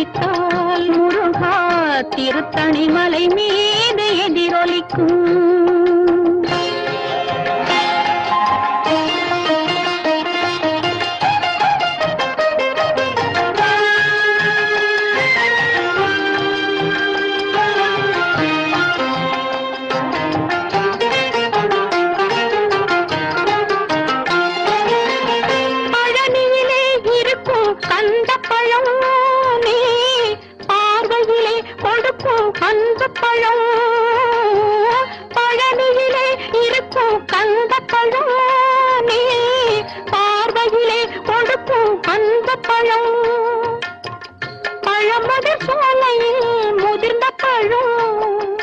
சிரித்தால் முருகா திருத்தணிமலை மீது எதிரொலிக்கும். அந்த பழம். பழனியிலே இருக்கும் கந்த பழம். நீ பார்வையிலே கொடுக்கும் அந்த பழம். பழமுதிர் சோலையில் முதிர்ந்த பழம்.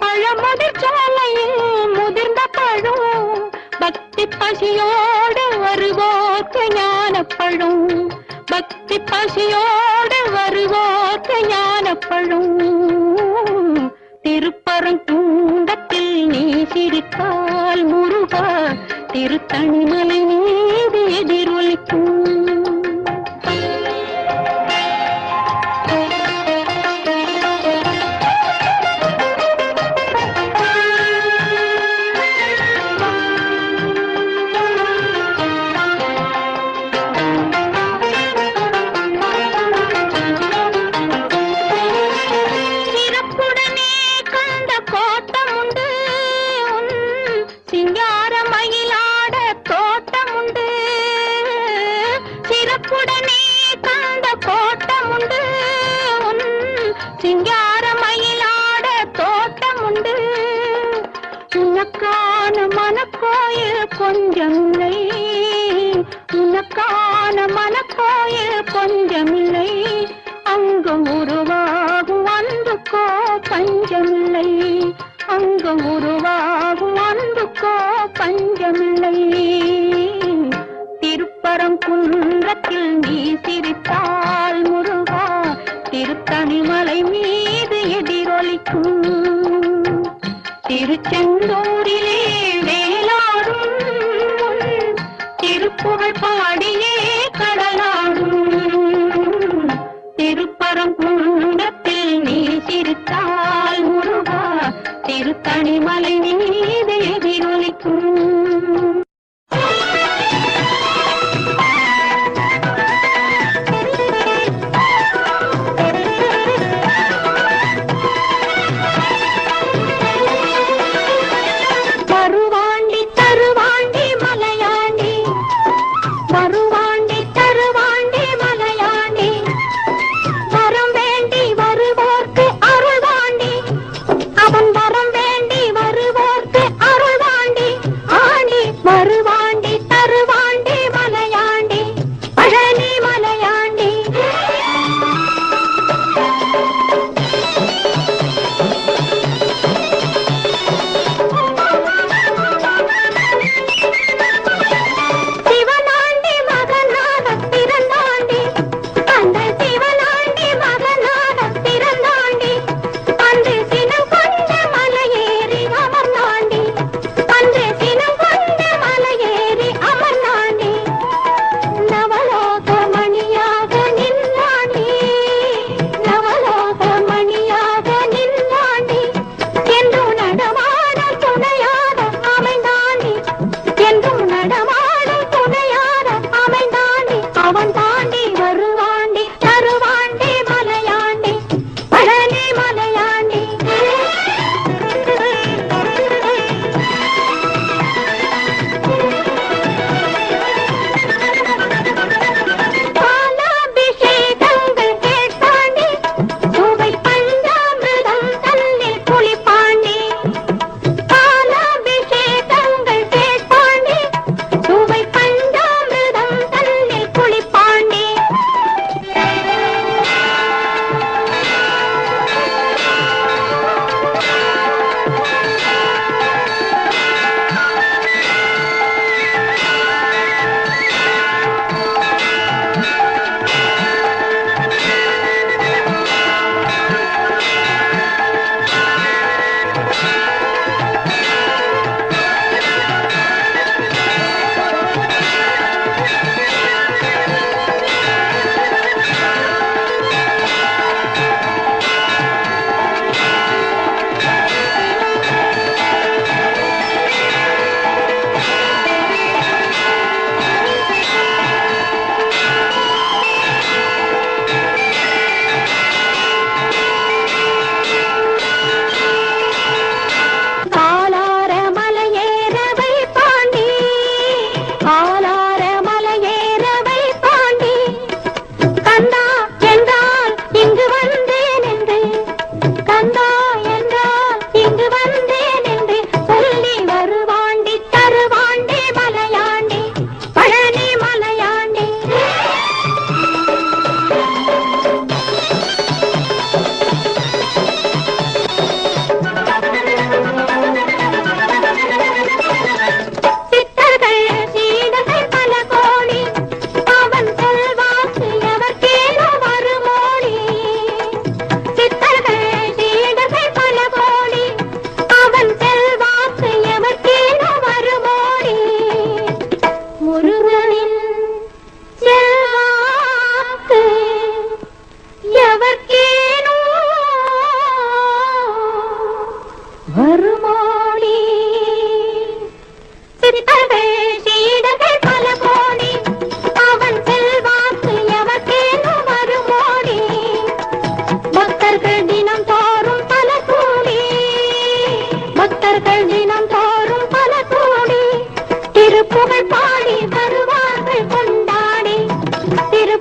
பழமுதிர் சோலையில் முதிர்ந்த பழம். பக்தி பசியோடு வருவோர்க்கு ஞானப்பழும். பக்தி பசியோடு வருவோர்க்கு பழம் திருப்பரங்குன்றத்தில் நீ சிரித்தால் முருகா திருத்தணிமலை பஞ்சமில்லை. அங்கு உருவாகும் அன்புக்கோ பஞ்சமில்லை. திருப்பரம் குன்றத்தில் நீ சிரித்தால் முருகா திருத்தணிமலை மீது எதிரொலிக்கும். திருச்செந்தூரிலே வேளாடும் திருப்புகழ் பாடியே திருத்தணிமலை மீது எதிரொலிக்கும்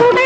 துணை